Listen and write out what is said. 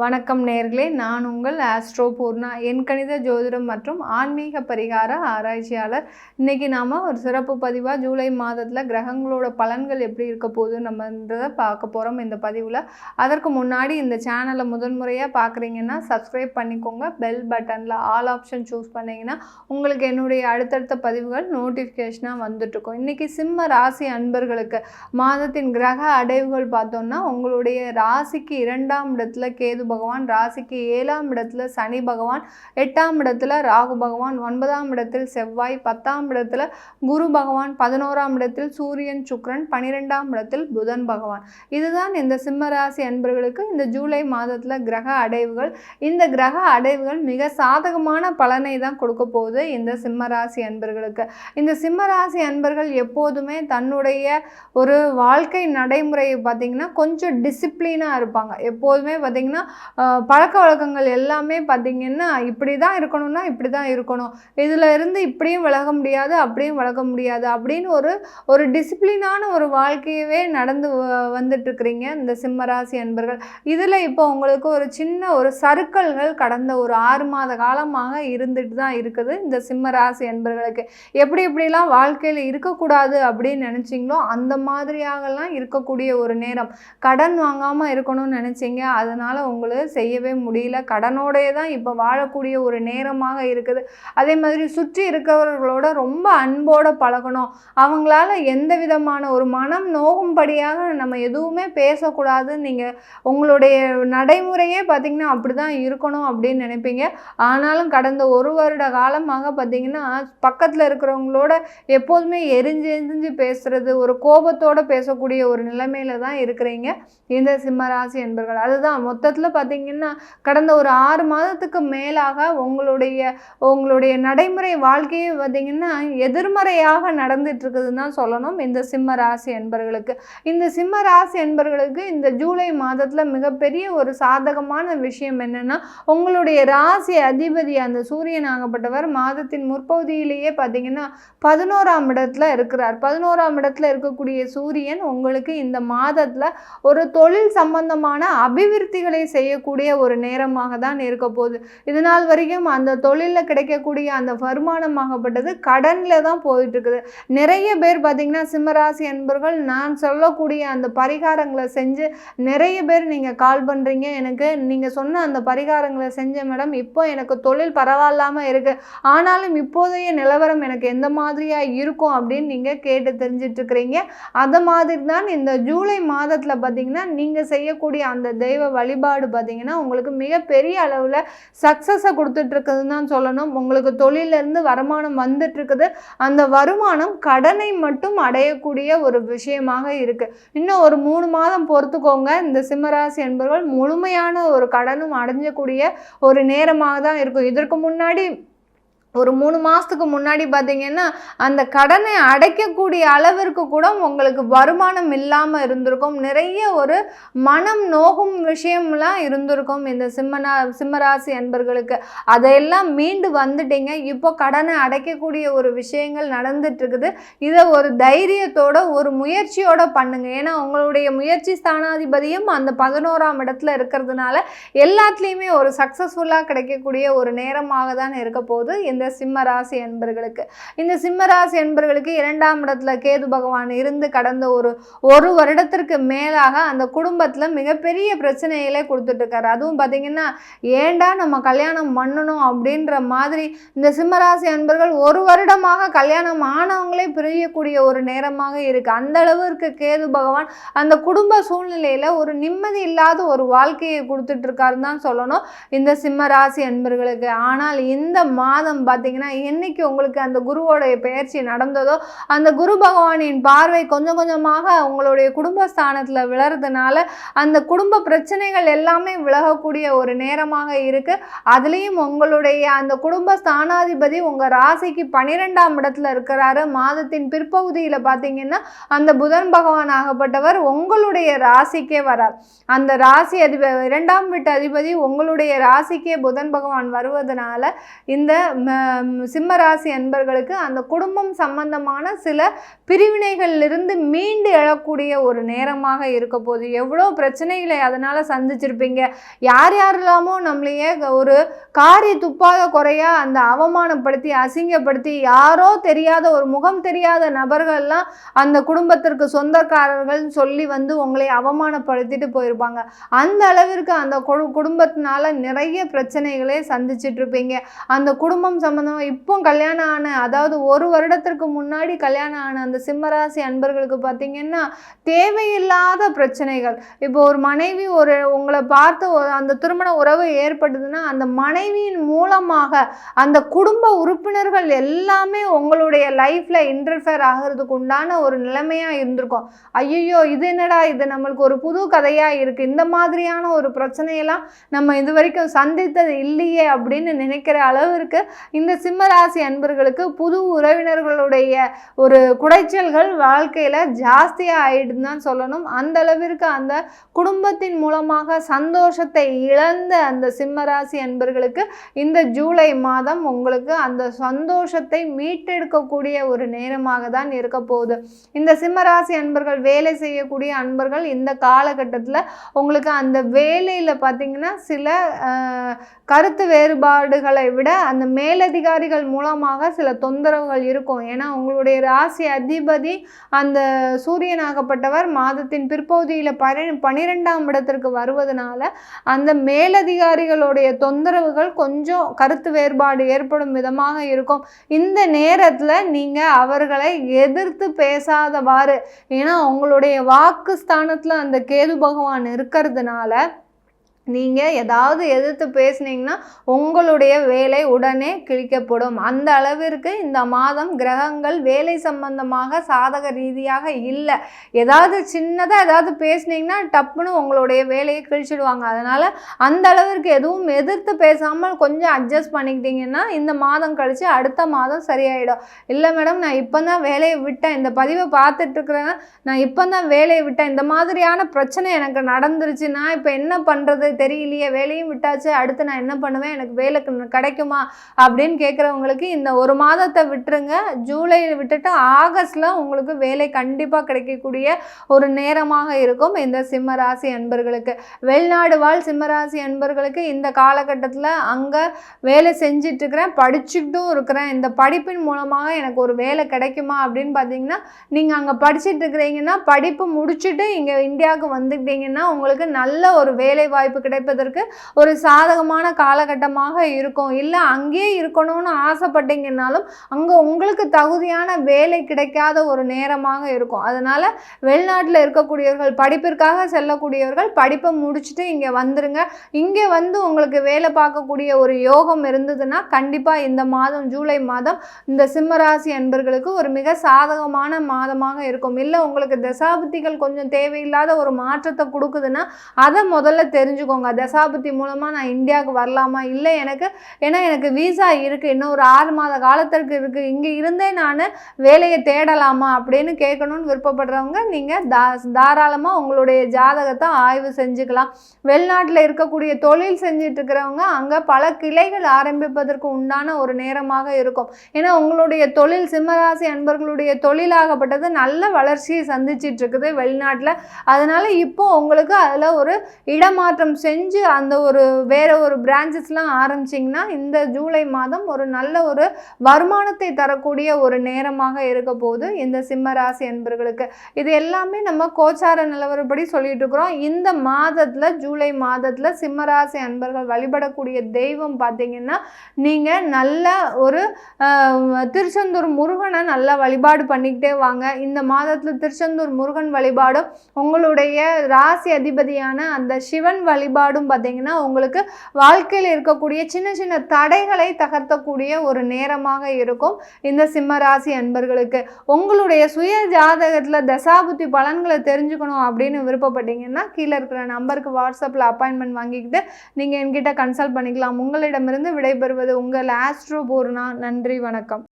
வணக்கம் நேர்களே. நான் உங்கள் ஆஸ்ட்ரோ பூர்ணா. என் கணித ஜோதிடம் மற்றும் ஆன்மீக பரிகார ஆராய்ச்சியாளர். இன்றைக்கி நாம் ஒரு சிறப்பு பதிவாக ஜூலை மாதத்தில் கிரகங்களோட பலன்கள் எப்படி இருக்க போகுது நம்மன்றதை பார்க்க போகிறோம் இந்த பதிவில். அதற்கு முன்னாடி இந்த சேனலை முதன்முறையாக பார்க்குறீங்கன்னா சப்ஸ்கிரைப் பண்ணிக்கோங்க. பெல் பட்டனில் ஆல் ஆப்ஷன் சூஸ் பண்ணிங்கன்னா உங்களுக்கு என்னுடைய அடுத்தடுத்த பதிவுகள் நோட்டிஃபிகேஷனாக வந்துட்டுருக்கும் இன்றைக்கி சிம்ம ராசி அன்பர்களுக்கு மாதத்தின் கிரக அடைவுகள் பார்த்தோம்னா உங்களுடைய ராசிக்கு இரண்டாம் இடத்துல கேது பகவான் ராசிக்கு ஏழாம் இடத்துல சனி பகவான் எட்டாம் இடத்துல ராகு பகவான் ஒன்பதாம் இடத்தில் செவ்வாய் பத்தாம் இடத்துல குரு பகவான் பதினோராம் இடத்தில் சூரியன் சுக்ரன் பனிரெண்டாம் இடத்தில் புதன் பகவான். இதுதான் இந்த சிம்ம ராசி அன்பர்களுக்கு இந்த ஜூலை மாதத்தில் கிரக அடைவுகள். இந்த கிரக அடைவுகள் மிக சாதகமான பலனை தான் கொடுக்க போகுது இந்த சிம்ம ராசி அன்பர்களுக்கு. இந்த சிம்ம ராசி அன்பர்கள் எப்போதுமே தன்னுடைய ஒரு வாழ்க்கை நடைமுறையை பார்த்திங்கன்னா கொஞ்சம் டிசிப்ளினாக இருப்பாங்க. எப்போதுமே பார்த்திங்கன்னா பழக்க வழக்கங்கள் எல்லாமே பார்த்திங்கன்னா இப்படி தான் இருக்கணும்னா இப்படி தான் இருக்கணும். இதில் இருந்து இப்படியும் விலக முடியாது அப்படியும் விலக முடியாது அப்படின்னு ஒரு ஒரு டிசிப்ளினான ஒரு வாழ்க்கையவே நடந்து வந்துட்டுருக்குறீங்க இந்த சிம்மராசி அன்பர்கள். இதில் இப்போ உங்களுக்கு ஒரு சின்ன ஒரு சறுக்கல்கள் கடந்த ஒரு ஆறு மாத காலமாக இருந்துட்டு தான் இருக்குது இந்த சிம்மராசி அன்பர்களுக்கு. எப்படி எப்படிலாம் வாழ்க்கையில் இருக்கக்கூடாது அப்படின்னு நினச்சிங்களோ அந்த மாதிரியாகலாம் இருக்கக்கூடிய ஒரு நேரம். கடன் வாங்காமல் இருக்கணும்னு நினச்சிங்க. அதனால் உங்களுக்கு செய்யவே முடியல. கடனோடையே தான் இப்போ வாழக்கூடிய ஒரு நேரமாக இருக்குது. அதே மாதிரி சுற்றி இருக்கிறவர்களோட ரொம்ப அன்போடு பழகணும். அவங்களால எந்த விதமான ஒரு மனம் நோகும்படியாக நம்ம எதுவுமே பேசக்கூடாது. நீங்கள் உங்களுடைய நடைமுறையே பார்த்திங்கன்னா அப்படி தான் இருக்கணும் அப்படின்னு நினைப்பீங்க. ஆனாலும் கடந்த ஒரு வருட காலமாக பார்த்திங்கன்னா பக்கத்தில் இருக்கிறவங்களோட எப்போதுமே எரிஞ்சு எரிஞ்சு பேசுகிறது ஒரு கோபத்தோட பேசக்கூடிய ஒரு நிலைமையில தான் இருக்கிறீங்க. இந்த சிம்மராசி என்பர்கள் அதுதான் மொத்தத்தில் பார்த்தீங்கன்னா கடந்த ஒரு ஆறு மாதத்துக்கு மேலாக உங்களுடைய உங்களுடைய நடைமுறை வாழ்க்கையே பார்த்தீங்கன்னா எதிர்மறையாக நடந்துட்டுருக்குதுன்னு தான் சொல்லணும். இந்த சிம்ம ராசி என்பர்களுக்கு. இந்த சிம்ம ராசி என்பர்களுக்கு இந்த ஜூலை மாதத்தில் மிகப்பெரிய ஒரு சாதகமான விஷயம் என்னென்னா உங்களுடைய ராசி அதிபதி அந்த சூரியன் ஆகப்பட்டவர் மாதத்தின் முற்பகுதியிலேயே பார்த்தீங்கன்னா பதினோராம் இடத்துல இருக்கிறார். பதினோராம் இடத்துல இருக்கக்கூடிய சூரியன் உங்களுக்கு இந்த மாதத்தில் ஒரு தொழில் சம்பந்தமான அபிவிருத்திகளை செய்யக்கூடிய ஒரு நேரமாக தான் இருக்க போகுது. இது நாள் வரைக்கும் அந்த தொழிலில் கிடைக்கக்கூடிய அந்த வருமானமாகப்பட்டது கடனில் தான் போயிட்டு இருக்குது நிறைய பேர் பார்த்திங்கன்னா சிம்மராசி என்பர்கள் நான் சொல்லக்கூடிய அந்த பரிகாரங்களை செஞ்சு நிறைய பேர் நீங்கள் கால் பண்ணுறீங்க எனக்கு நீங்கள் சொன்ன அந்த பரிகாரங்களை செஞ்ச மேடம் இப்போ எனக்கு தொழில் பரவாயில்லாமல் இருக்குது ஆனாலும் இப்போதைய நிலவரம் எனக்கு எந்த மாதிரியாக இருக்கும் அப்படின்னு நீங்கள் கேட்டு தெரிஞ்சிட்ருக்கிறீங்க அதை மாதிரி தான் இந்த ஜூலை மாதத்தில் பார்த்திங்கன்னா நீங்கள் செய்யக்கூடிய அந்த தெய்வ வழிபாடு பார்த்தீங்கன்னா உங்களுக்கு மிகப்பெரிய அளவில் சக்ஸஸை கொடுத்துட்ருக்குதுன்னு தான் சொல்லணும். உங்களுக்கு தொழிலிருந்து வருமானம் வந்துட்டு இருக்குது அந்த வருமானம் கடனை மட்டும் அடையக்கூடிய ஒரு விஷயமாக இருக்குது இன்னும் ஒரு மூணு மாதம் பொறுத்துக்கோங்க. இந்த சிம்மராசி என்பவர்கள் முழுமையான ஒரு கடனும் அடைஞ்சக்கூடிய ஒரு நேரமாக தான் இருக்கும். இதற்கு முன்னாடி ஒரு மூணு மாதத்துக்கு முன்னாடி பார்த்தீங்கன்னா அந்த கடனை அடைக்கக்கூடிய அளவிற்கு கூட உங்களுக்கு வருமானம் இல்லாமல் இருந்திருக்கும். நிறைய ஒரு மனம் நோகும் விஷயம்லாம் இருந்திருக்கும் இந்த சிம்மனா சிம்மராசி அன்பர்களுக்கு. அதையெல்லாம் மீண்டு வந்துட்டீங்க. இப்போ கடனை அடைக்கக்கூடிய ஒரு விஷயங்கள் நடந்துட்டுருக்குது. இதை ஒரு தைரியத்தோட ஒரு முயற்சியோட பண்ணுங்க. ஏன்னா உங்களுடைய முயற்சி ஸ்தானாதிபதியும் அந்த பதினோராம் இடத்துல இருக்கிறதுனால எல்லாத்துலேயுமே ஒரு சக்ஸஸ்ஃபுல்லாக கிடைக்கக்கூடிய ஒரு நேரமாக தான் இருக்க போகுது. இந்த சிம்ம ராசி என்பர்களுக்கு. இந்த சிம்ம ராசி என்பர்களுக்கு இரண்டாம் இடத்துல கேது பகவான் இருந்து கடந்த ஒரு ஒரு வருடத்திற்கு மேலாக அந்த குடும்பத்தில் மிகப்பெரிய பிரச்சனைகளை கொடுத்துட்ருக்காரு அதுவும் பார்த்தீங்கன்னா ஏன்டா நம்ம கல்யாணம் பண்ணணும் அப்படின்ற மாதிரி இந்த சிம்மராசி அன்பர்கள் ஒரு வருடமாக கல்யாணம் ஆனவங்களே பிரியக்கூடிய ஒரு நேரமாக இருக்குது அந்த அளவிற்கு கேது பகவான் அந்த குடும்ப சூழ்நிலையில் ஒரு நிம்மதி இல்லாத ஒரு வாழ்க்கையை கொடுத்துட்ருக்காருன்னு தான் சொல்லணும். இந்த சிம்மராசி அன்பர்களுக்கு ஆனால் இந்த மாதம் பார்த்தீங்கன்னா என்னைக்கு உங்களுக்கு அந்த குருவோடைய பயிற்சி நடந்ததோ அந்த குரு பகவானின் பார்வை கொஞ்சம் கொஞ்சமாக உங்களுடைய குடும்பஸ்தானத்தில் விளறதுனால அந்த குடும்ப பிரச்சனைகள் எல்லாமே விலகக்கூடிய ஒரு நேரமாக இருக்குது அதுலேயும் உங்களுடைய அந்த குடும்ப ஸ்தானாதிபதி உங்கள் ராசிக்கு பன்னிரெண்டாம் இடத்துல இருக்கிறாரு. மாதத்தின் பிற்பகுதியில் பார்த்தீங்கன்னா அந்த புதன் பகவான் ஆகப்பட்டவர் உங்களுடைய ராசிக்கே வரார். அந்த ராசி அதிப இரண்டாம் வீட்டு அதிபதி உங்களுடைய ராசிக்கே புதன் பகவான் வருவதனால இந்த சிம்மராசி அன்பர்களுக்கு அந்த குடும்பம் சம்பந்தமான சில பிரிவினைகளிலிருந்து மீண்டு எழக்கூடிய ஒரு நேரமாக இருக்க போகுது எவ்வளோ பிரச்சனைகளை அதனால் சந்திச்சிருப்பீங்க. யார் யாரெல்லாமோ நம்மளையே க- ஒரு காரி துப்பாத குறையா அந்த அவமானப்படுத்தி அசிங்கப்படுத்தி யாரோ தெரியாத ஒரு முகம் தெரியாத நபர்கள்லாம் அந்த குடும்பத்திற்கு சொந்தக்காரர்கள்னு சொல்லி வந்து உங்களை அவமானப்படுத்திட்டு போயிருப்பாங்க. அந்த அளவிற்கு அந்த குடும்பத்தினால நிறைய பிரச்சனைகளே சந்திச்சுட்டு இருப்பீங்க அந்த குடும்பம் சம்மந்தமாக இப்போ கல்யாணம் ஆன அதாவது ஒரு வருடத்திற்கு முன்னாடி கல்யாணம் ஆன அந்த சிம்மராசி அன்பர்களுக்கு பார்த்தீங்கன்னா தேவையில்லாத பிரச்சனைகள். இப்போ ஒரு மனைவி ஒரு உங்களை பார்த்து அந்த திருமண உறவு ஏற்பட்டதுன்னா அந்த மனைவியின் மூலமாக அந்த குடும்ப உறுப்பினர்கள் எல்லாமே உங்களுடைய லைஃப்பில் இன்டர்ஃபேர் ஆகிறதுக்கு உண்டான ஒரு நிலைமையாக இருந்திருக்கும். ஐயோ இது என்னடா இது? நம்மளுக்கு ஒரு புது கதையாக இருக்குது இந்த மாதிரியான ஒரு பிரச்சனையெல்லாம் நம்ம இது வரைக்கும் சந்தித்தது இல்லையே அப்படின்னு நினைக்கிற அளவிற்கு இந்த சிம்மராசி அன்பர்களுக்கு புது உறவினர்களுடைய ஒரு குடைச்சல்கள் வாழ்க்கையில் ஜாஸ்தியாக ஆயிடுன்னு தான் சொல்லணும். அந்த அளவிற்கு அந்த குடும்பத்தின் மூலமாக சந்தோஷத்தை இழந்த அந்த சிம்மராசி அன்பர்களுக்கு இந்த ஜூலை மாதம் உங்களுக்கு அந்த சந்தோஷத்தை மீட்டெடுக்கக்கூடிய ஒரு நேரமாக தான் இருக்க போகுது. இந்த சிம்மராசி அன்பர்கள் வேலை செய்யக்கூடிய அன்பர்கள் இந்த காலகட்டத்தில் உங்களுக்கு அந்த வேலையில் பார்த்தீங்கன்னா சில கருத்து வேறுபாடுகளை விட அந்த மேலதிகாரிகள் மூலமாக சில தொந்தரவுகள் இருக்கும். ஏன்னா உங்களுடைய ராசி அதி அதிபதி அந்த சூரியனாகப்பட்டவர் மாதத்தின் பிற்பகுதியில் பரி பனிரெண்டாம் இடத்திற்கு வருவதனால அந்த மேலதிகாரிகளுடைய தொந்தரவுகள் கொஞ்சம் கருத்து வேறுபாடு ஏற்படும் விதமாக இருக்கும். இந்த நேரத்தில் நீங்கள் அவர்களை எதிர்த்து பேசாதவாறு. ஏன்னா உங்களுடைய வாக்கு ஸ்தானத்தில் அந்த கேது பகவான் இருக்கிறதுனால நீங்கள் ஏதாவது எதிர்த்து பேசுனீங்கன்னா உங்களுடைய வேலை உடனே கிழிக்கப்படும். அந்த அளவிற்கு இந்த மாதம் கிரகங்கள் வேலை சம்பந்தமாக சாதக ரீதியாக இல்லை. ஏதாவது சின்னதாக ஏதாவது பேசுனீங்கன்னா டப்புன்னு உங்களுடைய வேலையை கிழிச்சிடுவாங்க. அதனால் அந்த அளவிற்கு எதுவும் எதிர்த்து பேசாமல் கொஞ்சம் அட்ஜஸ்ட் பண்ணிக்கிட்டீங்கன்னா இந்த மாதம் கழித்து அடுத்த மாதம் சரியாயிடும். இல்லை மேடம் நான் இப்போ தான் வேலையை விட்டேன். இந்த பதிவை பார்த்துட்ருக்குறேன். நான் இப்போ தான் வேலையை விட்டேன். இந்த மாதிரியான பிரச்சனை எனக்கு நடந்துருச்சு. நான் இப்போ என்ன பண்ணுறது தெரியலையே வேலையும் விட்டாச்சு அடுத்து நான் என்ன பண்ணுவேன்? எனக்கு வேலை கிடைக்குமா? அப்படின்னு கேட்குறவங்களுக்கு இந்த ஒரு மாதத்தை விட்டுருங்க. ஜூலை விட்டுட்டு ஆகஸ்டில் உங்களுக்கு வேலை கண்டிப்பாக கிடைக்கக்கூடிய ஒரு நேரமாக இருக்கும் இந்த சிம்மராசி அன்பர்களுக்கு. வெளிநாடு வாழ் சிம்மராசி அன்பர்களுக்கு இந்த காலகட்டத்தில் அங்கே வேலை செஞ்சிட்ருக்கிறேன் படிச்சுக்கிட்டும் இருக்கிறேன். இந்த படிப்பின் மூலமாக எனக்கு ஒரு வேலை கிடைக்குமா அப்படின்னு பார்த்தீங்கன்னா நீங்கள் அங்கே படிச்சுட்டு இருக்கிறீங்கன்னா படிப்பு முடிச்சுட்டு இங்கே இந்தியாவுக்கு வந்துக்கிட்டீங்கன்னா உங்களுக்கு நல்ல ஒரு வேலை வாய்ப்பு கிடைப்பதற்கு ஒரு சாதகமான காலகட்டமாக இருக்கும். இல்லை அங்கேயே இருக்கணும்னு ஆசைப்பட்டீங்கன்னாலும் அங்கே உங்களுக்கு தகுதியான வேலை கிடைக்காத ஒரு நேரமாக இருக்கும். அதனால் வெளிநாட்டில் இருக்கக்கூடியவர்கள் படிப்பிற்காக செல்லக்கூடியவர்கள் படிப்பை முடிச்சுட்டு இங்கே வந்துருங்க. இங்கே வந்து உங்களுக்கு வேலை பார்க்கக்கூடிய ஒரு யோகம் இருந்ததுன்னா கண்டிப்பாக இந்த மாதம் ஜூலை மாதம் இந்த சிம்மராசி அன்பர்களுக்கு ஒரு மிக சாதகமான மாதமாக இருக்கும். இல்லை உங்களுக்கு தசாபுத்திகள் கொஞ்சம் தேவையில்லாத ஒரு மாற்றத்தை கொடுக்குதுன்னா அதை முதல்ல தெரிஞ்சுக்கோங்க தசாபுத்தி மூலமாக நான் இந்தியாவுக்கு வரலாமா? இல்லை எனக்கு ஏன்னா எனக்கு விசா இருக்குது இன்னும் ஒரு ஆறு மாத காலத்திற்கு இருக்குது இங்கே இருந்தே நான் வேலையை தேடலாமா அப்படின்னு கேட்கணும்னு விருப்பப்படுறவங்க நீங்கள் தா தாராளமாக உங்களுடைய ஜாதகத்தை ஆய்வு செஞ்சுக்கலாம். வெளிநாட்டில் இருக்கக்கூடிய தொழில் செஞ்சுட்டு இருக்கிறவங்க அங்கே பல கிளைகள் ஆரம்பிப்பதற்கு உண்டான ஒரு நேரமாக இருக்கும். ஏன்னா உங்களுடைய தொழில் சிம்மராசி அன்பர்களுடைய தொழிலாகப்பட்டது நல்ல வளர்ச்சியை சந்திச்சிட்டு இருக்குது வெளிநாட்டில். அதனால் இப்போ உங்களுக்கு அதில் ஒரு இடமாற்றம் செஞ்சு அந்த ஒரு வேறு ஒரு பிரான்ச்சஸ்லாம் ஆரம்பிச்சிங்கன்னா இந்த ஜூலை மாதம் ஒரு நல்ல ஒரு வருமானத்தை தரக்கூடிய ஒரு நேரமாக இருக்க போது இந்த சிம்ம ராசி அன்பர்களுக்கு. இது எல்லாமே நம்ம கோச்சார நிலவரப்படி சொல்லிட்டு இருக்கிறோம். இந்த மாதத்தில் ஜூலை மாதத்தில் சிம்ம ராசி அன்பர்கள் வழிபடக்கூடிய தெய்வம் பார்த்தீங்கன்னா நீங்கள் நல்ல ஒரு திருச்செந்தூர் முருகனை நல்லா வழிபாடு பண்ணிக்கிட்டே வாங்க. இந்த மாதத்தில் திருச்செந்தூர் முருகன் வழிபாடும் உங்களுடைய ராசி அதிபதியான அந்த சிவன் வழி வழிபாடும் பார்த்தீங்கன்னா உங்களுக்கு வாழ்க்கையில் இருக்கக்கூடிய சின்ன சின்ன தடைகளை தகர்த்தக்கூடிய ஒரு நேரமாக இருக்கும் இந்த சிம்ம ராசி அன்பர்களுக்கு. உங்களுடைய சுய ஜாதகத்தில் தசாபுத்தி பலன்களை தெரிஞ்சுக்கணும் அப்படின்னு விருப்பப்பட்டீங்கன்னா கீழே இருக்கிற நம்பருக்கு வாட்ஸ்அப்பில் அப்பாயின்மெண்ட் வாங்கிக்கிட்டு நீங்கள் என்கிட்ட கன்சல்ட் பண்ணிக்கலாம். உங்களிடமிருந்து விடைபெறுவது உங்கள் ஆஸ்ட்ரோ பூர்ணா. நன்றி வணக்கம்.